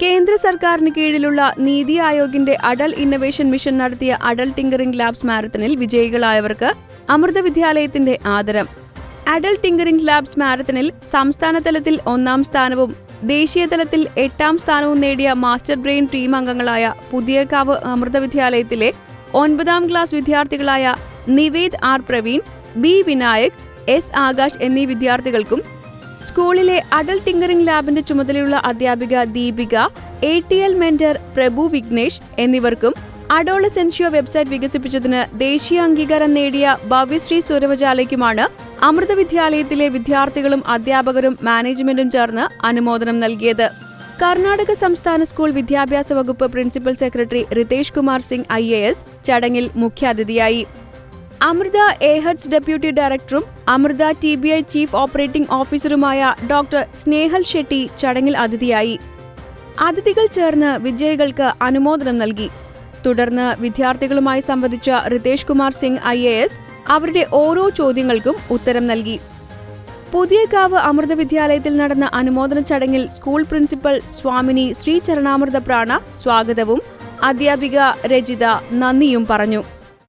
കേന്ദ്ര സർക്കാരിന് കീഴിലുള്ള നീതി ആയോഗിന്റെ അടൽ ഇന്നൊവേഷൻ മിഷൻ നടത്തിയ അടൽ ടിങ്കറിംഗ് ലാബ്സ് മാരത്തണിൽ വിജയികളായവർക്ക് അമൃത വിദ്യാലയത്തിന്റെ ആദരം. അടൽ ടിങ്കറിംഗ് ലാബ്സ് മാരത്തണിൽ സംസ്ഥാന തലത്തിൽ ഒന്നാം സ്ഥാനവും ദേശീയ തലത്തിൽ എട്ടാം സ്ഥാനവും നേടിയ മാസ്റ്റർ ബ്രെയിൻ ടീം അംഗങ്ങളായ പുതിയകാവ് അമൃത വിദ്യാലയത്തിലെ ഒൻപതാം class വിദ്യാർത്ഥികളായ Nived R Praveen B Vinayak S Akash എന്നീ വിദ്യാർത്ഥികൾക്കും സ്കൂളിലെ അഡൽ ടിങ്കറിംഗ് ലാബിന്റെ ചുമതലയുള്ള അധ്യാപിക Deepika A T L mentor Prabhu Vignesh എന്നിവർക്കും അഡോളസെൻഷ്യോ വെബ്സൈറ്റ് വികസിപ്പിച്ചതിന് ദേശീയ അംഗീകാരം നേടിയ ഭവ്യശ്രീ സുരവജാലയ്ക്കുമാണ് അമൃത വിദ്യാലയത്തിലെ വിദ്യാർത്ഥികളും അധ്യാപകരും മാനേജ്മെന്റും ചേർന്ന് അനുമോദനം നൽകിയത്. കർണാടക സംസ്ഥാന സ്കൂൾ വിദ്യാഭ്യാസ വകുപ്പ് principal secretary Ritesh Kumar Singh I ചടങ്ങിൽ മുഖ്യാതിഥിയായി. അമൃത എഹഡ്സ് ഡെപ്യൂട്ടി ഡയറക്ടറും Amrita T B I chief operating ഓഫീസറുമായ doctor Snehal Shetty ചടങ്ങിൽ അതിഥിയായി. അതിഥികൾ ചേർന്ന് വിജയികൾക്ക് അനുമോദനം നൽകി. തുടർന്ന് വിദ്യാർത്ഥികളുമായി സംവദിച്ച Ritesh Kumar Singh I A S അവരുടെ ഓരോ ചോദ്യങ്ങൾക്കും ഉത്തരം നൽകി. പുതിയകാവ് അമൃത വിദ്യാലയത്തിൽ നടന്ന അനുമോദന ചടങ്ങിൽ സ്കൂൾ പ്രിൻസിപ്പൽ സ്വാമിനി ശ്രീചരണാമൃത പ്രാണ സ്വാഗതവും അധ്യാപിക രജിത നന്ദിയും പറഞ്ഞു.